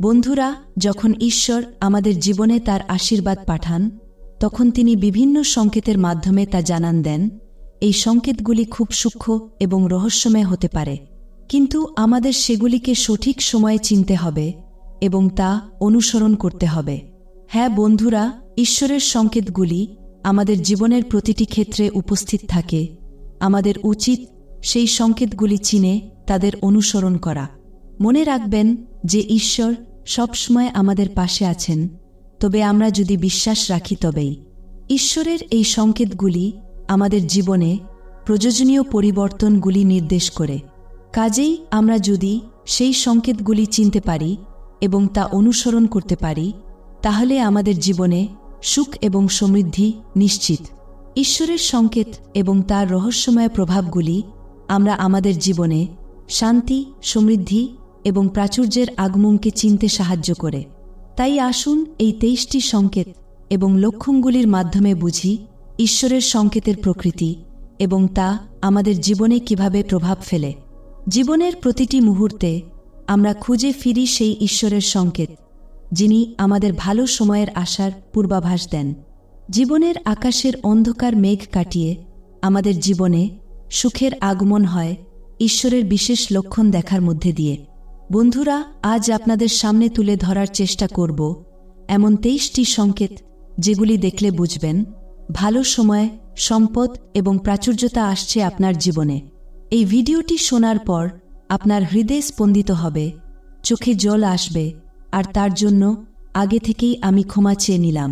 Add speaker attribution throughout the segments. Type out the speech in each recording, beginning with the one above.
Speaker 1: বন্ধুরা, যখন ঈশ্বর আমাদের জীবনে তার আশীর্বাদ পাঠান, তখন তিনি বিভিন্ন সংকেতের মাধ্যমে তা জানান দেন। এই সংকেতগুলি খুব সূক্ষ্ম এবং রহস্যময় হতে পারে। কিন্তু আমাদের সেগুলিকে সঠিক সময়ে চিনতে হবে এবং তা অনুসরণ করতে হবে। হ্যাঁ বন্ধুরা, ঈশ্বরের সংকেতগুলি আমাদের জীবনের প্রতিটি ক্ষেত্রে উপস্থিত থাকে। আমাদের উচিত সেই সংকেতগুলি চিনে তাদের অনুসরণ করা। মনে রাখবেন যে ঈশ্বর সবসময় আমাদের পাশে আছেন, তবে আমরা যদি বিশ্বাস রাখি তবেই। ঈশ্বরের এই সংকেতগুলি আমাদের জীবনে প্রয়োজনীয় পরিবর্তনগুলি নির্দেশ করে। কাজেই আমরা যদি সেই সংকেতগুলি চিনতে পারি এবং তা অনুসরণ করতে পারি, তাহলে আমাদের জীবনে সুখ এবং সমৃদ্ধি নিশ্চিত। ঈশ্বরের সংকেত এবং তার রহস্যময় প্রভাবগুলি আমরা আমাদের জীবনে শান্তি, সমৃদ্ধি এবং প্রাচুর্যের আগমনকে চিনতে সাহায্য করে। তাই আসুন এই তেইশটি সংকেত এবং লক্ষণগুলির মাধ্যমে বুঝি ঈশ্বরের সংকেতের প্রকৃতি এবং তা আমাদের জীবনে কীভাবে প্রভাব ফেলে। জীবনের প্রতিটি মুহূর্তে আমরা খুঁজে ফিরি সেই ঈশ্বরের সংকেত, যিনি আমাদের ভালো সময়ের আশার পূর্বাভাস দেন। জীবনের আকাশের অন্ধকার মেঘ কাটিয়ে আমাদের জীবনে সুখের আগমন হয় ঈশ্বরের বিশেষ লক্ষণ দেখার মধ্যে দিয়ে। বন্ধুরা, আজ আপনাদের সামনে তুলে ধরার চেষ্টা করব এমন তেইশটি সংকেত যেগুলি দেখলে বুঝবেন। ভালো সময়, সম্পদ এবং প্রাচুর্যতা আসছে আপনার জীবনে। এই ভিডিওটি শোনার পর আপনার হৃদয় স্পন্দিত হবে, চোখে জল আসবে, আর তার জন্য আগে থেকেই আমি ক্ষমা চেয়ে নিলাম।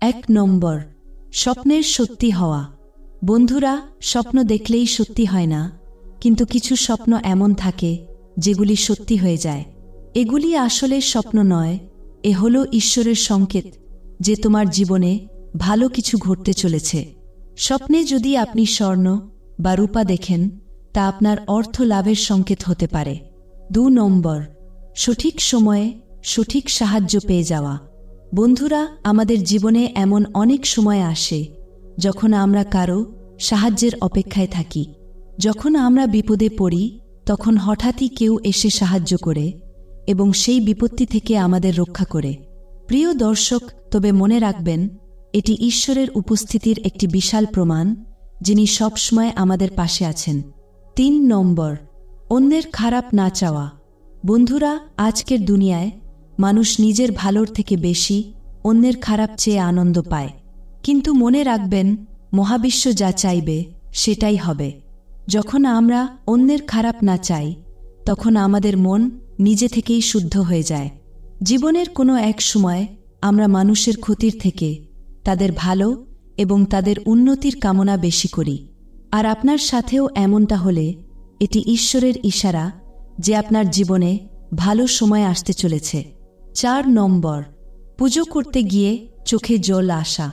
Speaker 1: এক নম্বর, স্বপ্নের সত্যি হওয়া। বন্ধুরা, স্বপ্ন দেখলেই সত্যি হয় না, কিন্তু কিছু স্বপ্ন এমন থাকে যেগুলি সত্যি হয়ে যায়। এগুলি আসলে স্বপ্ন নয়, এ হল ঈশ্বরের সংকেত, যে তোমার জীবনে ভালো কিছু ঘটতে চলেছে। স্বপ্নে যদি আপনি স্বর্ণ বা রূপা দেখেন, তা আপনার অর্থ লাভের সংকেত হতে পারে। দু নম্বর, সঠিক সময়ে সঠিক সাহায্য পেয়ে যাওয়া। বন্ধুরা, আমাদের জীবনে এমন অনেক সময় আসে, যখন আমরা কারও সাহায্যের অপেক্ষায় থাকি। যখন আমরা বিপদে পড়ি তখন হঠাৎই কেউ এসে সাহায্য করে এবং সেই বিপত্তি থেকে আমাদের রক্ষা করে। প্রিয় দর্শক, তবে মনে রাখবেন, এটি ঈশ্বরের উপস্থিতির একটি বিশাল প্রমাণ, যিনি সবসময় আমাদের পাশে আছেন। তিন নম্বর, অন্যের খারাপ না চাওয়া। বন্ধুরা, আজকের দুনিয়ায় মানুষ নিজের ভালোর থেকে বেশি অন্যের খারাপ চেয়ে আনন্দ পায়। কিন্তু মনে রাখবেন, মহাবিশ্ব যা চাইবে, সেটাই হবে। যখন আমরা অন্যের খারাপ না চাই, তখন আমাদের মন নিজে থেকেই শুদ্ধ হয়ে যায়। জীবনের কোনো এক সময় আমরা মানুষের ক্ষতির থেকে, তাদের ভালো এবং তাদের উন্নতির কামনা বেশি করি। আর আপনার সাথেও এমনটা হলে, এটি ঈশ্বরের ইশারা যে আপনার জীবনে ভালো সময় আসতে চলেছে। চার নম্বর, পুজো করতে গিয়ে চোখে জল আসা।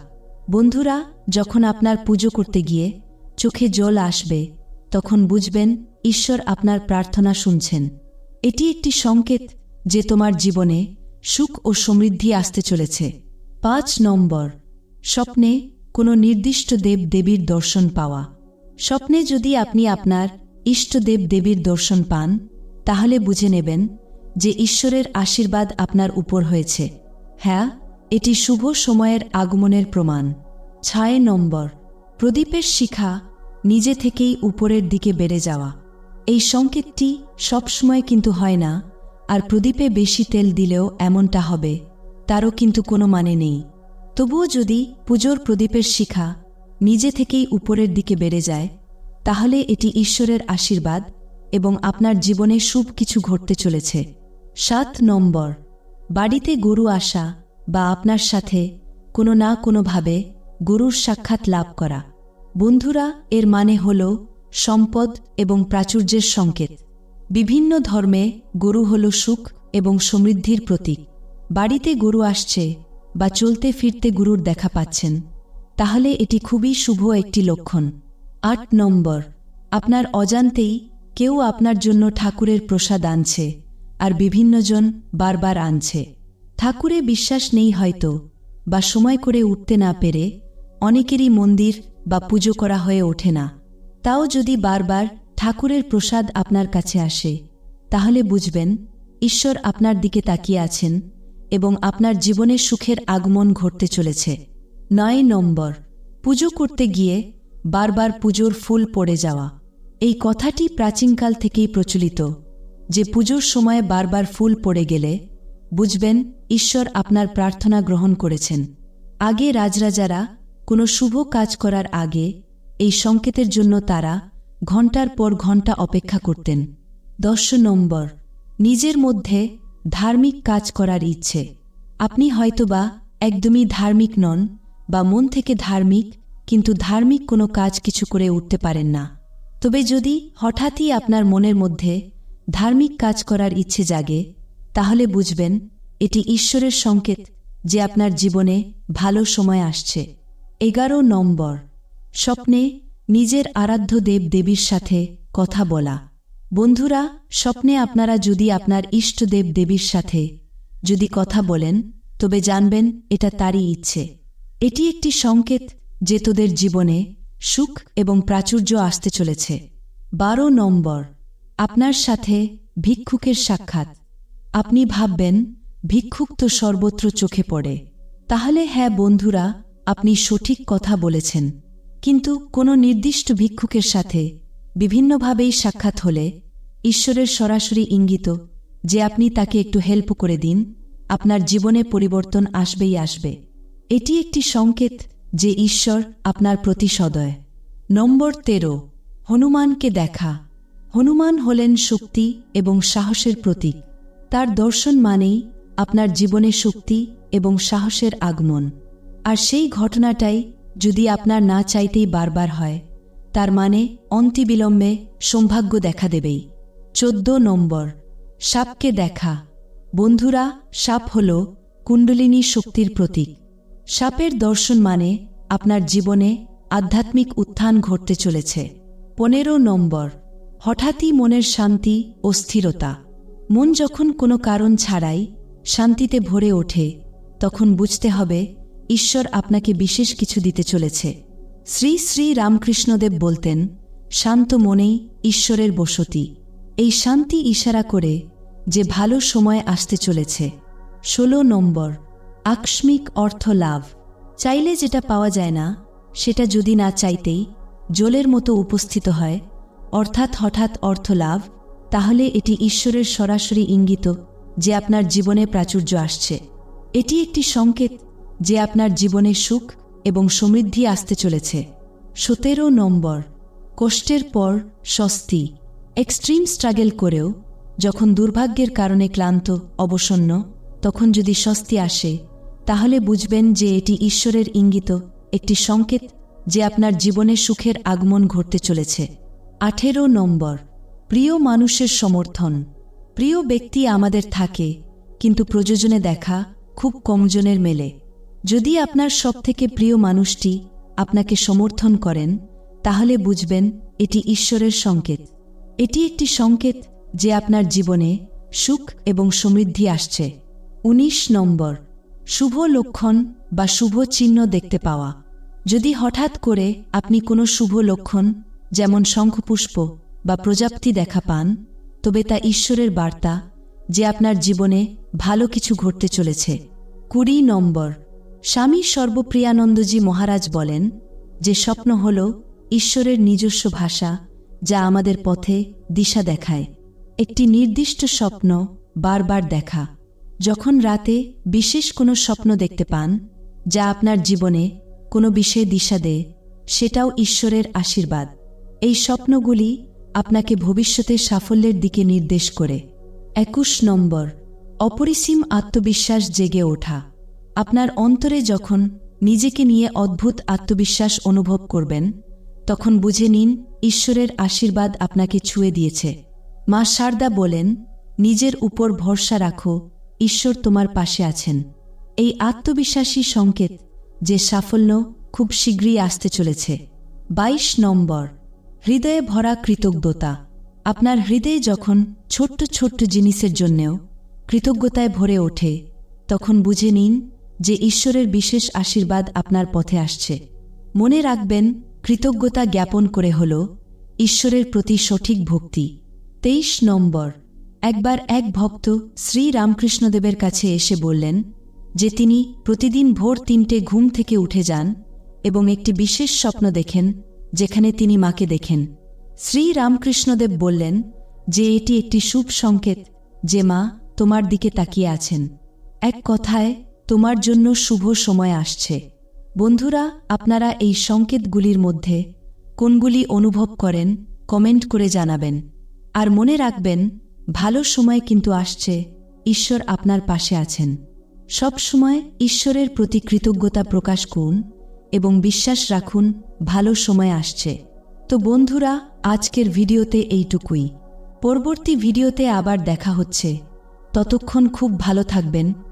Speaker 1: বন্ধুরা, যখন আপনার পুজো করতে গিয়ে চোখে জল আসবে তখন বুঝবেন, ঈশ্বর আপনার প্রার্থনা শুনছেন। এটি একটি সংকেত যে তোমার জীবনে সুখ ও সমৃদ্ধি আসতে চলেছে। পাঁচ নম্বর, স্বপ্নে কোনো নির্দিষ্ট দেব দেবীর দর্শন পাওয়া। স্বপ্নে যদি আপনি আপনার ইষ্টদেব দেবীর দর্শন পান, তাহলে বুঝে নেবেন যে ঈশ্বরের আশীর্বাদ আপনার উপর হয়েছে। হ্যাঁ এটি শুভ সময়ের আগমনের প্রমাণ। ছয় নম্বর, প্রদীপের শিখা নিজে থেকেই উপরের দিকে বেড়ে যাওয়া। এই সংকেতটি সবসময় কিন্তু হয় না, আর প্রদীপে বেশি তেল দিলেও এমনটা হবে, তারও কিন্তু কোনো মানে নেই। তবুও যদি পুজোর প্রদীপের শিখা নিজে থেকেই উপরের দিকে বেড়ে যায়, তাহলে এটি ঈশ্বরের আশীর্বাদ এবং আপনার জীবনে শুভ কিছু ঘটতে চলেছে। সাত নম্বর, বাড়িতে গরু আসা বা আপনার সাথে কোনো না কোনোভাবে গরুর সাক্ষাৎ লাভ করা। বন্ধুরা, এর মানে হল সম্পদ এবং প্রাচুর্যের সংকেত। বিভিন্ন ধর্মে গরু হল সুখ এবং সমৃদ্ধির প্রতীক। বাড়িতে গরু আসছে বা চলতে ফিরতে গুরুর দেখা পাচ্ছেন, তাহলে এটি খুবই শুভ একটি লক্ষণ। আট নম্বর, আপনার অজান্তেই কেউ আপনার জন্য ঠাকুরের প্রসাদ আনছে আর বিভিন্নজন বারবার আনছে। ঠাকুরে বিশ্বাস নেই হয়তো বা সময় করে উঠতে না পেরে অনেকেরই মন্দির বা পুজো করা হয়ে ওঠে না। তাও যদি বারবার ঠাকুরের প্রসাদ আপনার কাছে আসে, তাহলে বুঝবেন, ঈশ্বর আপনার দিকে তাকিয়ে আছেন এবং আপনার জীবনে সুখের আগমন ঘটতে চলেছে। নয় নম্বর, পুজো করতে গিয়ে বারবার পুজোর ফুল পড়ে যাওয়া। এই কথাটি প্রাচীনকাল থেকেই প্রচলিত, যে পুজোর সময় বারবার ফুল পড়ে গেলে বুঝবেন, ঈশ্বর আপনার প্রার্থনা গ্রহণ করেছেন। আগে রাজরাজারা কোনো শুভ কাজ করার আগে এই সংকেতের জন্য তারা ঘণ্টার পর ঘণ্টা অপেক্ষা করতেন। দশ নম্বর, নিজের মধ্যে ধার্মিক কাজ করার ইচ্ছে। আপনি হয়তোবা একদমই ধার্মিক নন বা মন থেকে ধার্মিক, কিন্তু ধার্মিক কোনো কাজ কিছু করে উঠতে পারেন না। তবে যদি হঠাৎই আপনার মনের মধ্যে ধার্মিক কাজ করার ইচ্ছে জাগে, তাহলে বুঝবেন এটি ঈশ্বরের সংকেত যে আপনার জীবনে ভালো সময় আসছে। এগারো নম্বর। স্বপ্নে নিজের আরাধ্য দেব দেবীর সাথে কথা বলা। বন্ধুরা, স্বপ্নে আপনারা যদি আপনার ইষ্টদেব দেবীর সাথে যদি কথা বলেন, তবে জানবেন এটা তারই ইচ্ছে। এটি একটি সংকেত যে তোদের জীবনে সুখ এবং প্রাচুর্য আসতে চলেছে। বারো নম্বর। আপনার সাথে ভিক্ষুকের সাক্ষাৎ। আপনি ভাববেন, ভিক্ষুক তো সর্বত্র চোখে পড়ে। তাহলে হ্যাঁ বন্ধুরা আপনি সঠিক কথা বলেছেন। কিন্তু কোনো নির্দিষ্ট ভিক্ষুকের সাথে বিভিন্নভাবেই সাক্ষাৎ হলে ঈশ্বরের সরাসরি ইঙ্গিত যে আপনি তাকে একটু হেল্প করে দিন, আপনার জীবনে পরিবর্তন আসবেই আসবে। এটি একটি সংকেত যে ঈশ্বর আপনার প্রতি সদয়। নম্বর তেরো, হনুমানকে দেখা। হনুমান হলেন শক্তি এবং সাহসের প্রতীক। তার দর্শন মানেই আপনার জীবনে শক্তি এবং সাহসের আগমন। আর সেই ঘটনাটাই যদি আপনার না চাইতেই বারবার হয়, তার মানে অন্তিবিলম্বে সৌভাগ্য দেখা দেবেই। চোদ্দ নম্বর, সাপকে দেখা। বন্ধুরা, সাপ হল কুণ্ডলিনী শক্তির প্রতীক। সাপের দর্শন মানে আপনার জীবনে আধ্যাত্মিক উত্থান ঘটতে চলেছে। পনেরো নম্বর, হঠাৎই মনের শান্তি ও স্থিরতা। মন যখন কোনো কারণ ছাড়াই শান্তিতে ভরে ওঠে, তখন বুঝতে হবে ঈশ্বর আপনাকে বিশেষ কিছু দিতে চলেছে। শ্রী শ্রী রামকৃষ্ণদেব বলতেন, শান্ত মনেই ঈশ্বরের বসতি। এই শান্তি ইশারা করে যে ভালো সময় আসতে চলেছে। ষোলো নম্বর, আকস্মিক অর্থ লাভ। চাইলে যেটা পাওয়া যায় না, সেটা যদি না চাইতেই জলের মতো উপস্থিত হয়, অর্থাৎ হঠাৎ অর্থ লাভ, তাহলে এটি ঈশ্বরের সরাসরি ইঙ্গিত যে আপনার জীবনে প্রাচুর্য আসছে। এটি একটি সংকেত যে আপনার জীবনে সুখ এবং সমৃদ্ধি আসতে চলেছে। সতেরো নম্বর, কষ্টের পর স্বস্তি। এক্সট্রিম স্ট্রাগল করেও যখন দুর্ভাগ্যের কারণে ক্লান্ত, অবসন্ন, তখন যদি স্বস্তি আসে, তাহলে বুঝবেন যে এটি ঈশ্বরের ইঙ্গিত, একটি সংকেত যে আপনার জীবনে সুখের আগমন ঘটতে চলেছে। আঠেরো নম্বর, প্রিয় মানুষের সমর্থন। প্রিয় ব্যক্তি আমাদের থাকে, কিন্তু প্রযোজনে দেখা খুব কমজনের মেলে। যদি আপনার সবথেকে প্রিয় মানুষটি আপনাকে সমর্থন করেন, তাহলে বুঝবেন এটি ঈশ্বরের সংকেত। এটি একটি সংকেত যে আপনার জীবনে সুখ এবং সমৃদ্ধি আসছে। ১৯ নম্বর, শুভ লক্ষণ বা শুভ চিহ্ন দেখতে পাওয়া। যদি হঠাৎ করে আপনি কোনো শুভ লক্ষণ, যেমন শঙ্খপুষ্প বা প্রজাপ্তি দেখা পান, তবে তা ঈশ্বরের বার্তা যে আপনার জীবনে ভালো কিছু ঘটতে চলেছে। কুড়ি নম্বর স্বামী সর্বপ্রিয়ানন্দজি মহারাজ বলেন, যে স্বপ্ন হল ঈশ্বরের নিজস্ব ভাষা, যা আমাদের পথে দিশা দেখায়। একটি নির্দিষ্ট স্বপ্ন বারবার দেখা। যখন রাতে বিশেষ কোনো স্বপ্ন দেখতে পান, যা আপনার জীবনে কোনো বিষয়ে দিশা দেয়, সেটাও ঈশ্বরের আশীর্বাদ। এই স্বপ্নগুলি আপনাকে ভবিষ্যতে সাফল্যের দিকে নির্দেশ করে। একুশ নম্বর, অপরিসীম আত্মবিশ্বাস জেগে ওঠা। আপনার অন্তরে যখন নিজেকে নিয়ে অদ্ভুত আত্মবিশ্বাস অনুভব করবেন, তখন বুঝে নিন ঈশ্বরের আশীর্বাদ আপনাকে ছুঁয়ে দিয়েছে। মা সারদা বলেন, নিজের উপর ভরসা রাখো, ঈশ্বর তোমার পাশে আছেন। এই আত্মবিশ্বাসী সংকেত যে সাফল্য খুব শীঘ্রই আসতে চলেছে। ২২ নম্বর, হৃদয়ে ভরা কৃতজ্ঞতা। আপনার হৃদয়ে যখন ছোট্ট ছোট্ট জিনিসের জন্যেও কৃতজ্ঞতায় ভরে ওঠে, তখন বুঝে নিন যে ঈশ্বরের বিশেষ আশীর্বাদ আপনার পথে আসছে। মনে রাখবেন, কৃতজ্ঞতা জ্ঞাপন করে হল ঈশ্বরের প্রতি সঠিক ভক্তি। তেইশ নম্বর। একবার এক ভক্ত শ্রী রামকৃষ্ণদেবের কাছে এসে বললেন যে তিনি প্রতিদিন ভোর তিনটে ঘুম থেকে উঠে যান এবং একটি বিশেষ স্বপ্ন দেখেন, যেখানে তিনি মাকে দেখেন। শ্রী রামকৃষ্ণদেব বললেন যে এটি একটি শুভ সংকেত, যে মা তোমার দিকে তাকিয়ে আছেন। এক কথায় তোমার জন্য শুভ সময় আসছে। বন্ধুরা, আপনারা এই সংকেতগুলির মধ্যে কোনগুলি অনুভব করেন, কমেন্ট করে জানাবেন। আর মনে রাখবেন, ভালো সময় কিন্তু আসছে, ঈশ্বর আপনার পাশে আছেন। সব সময় ঈশ্বরের প্রতি কৃতজ্ঞতা প্রকাশ করুন এবং বিশ্বাস রাখুন, ভালো সময় আসছে। তো বন্ধুরা, আজকের ভিডিওতে এইটুকুই। পরবর্তী ভিডিওতে আবার দেখা হচ্ছে। ততক্ষণ খুব ভালো থাকবেন।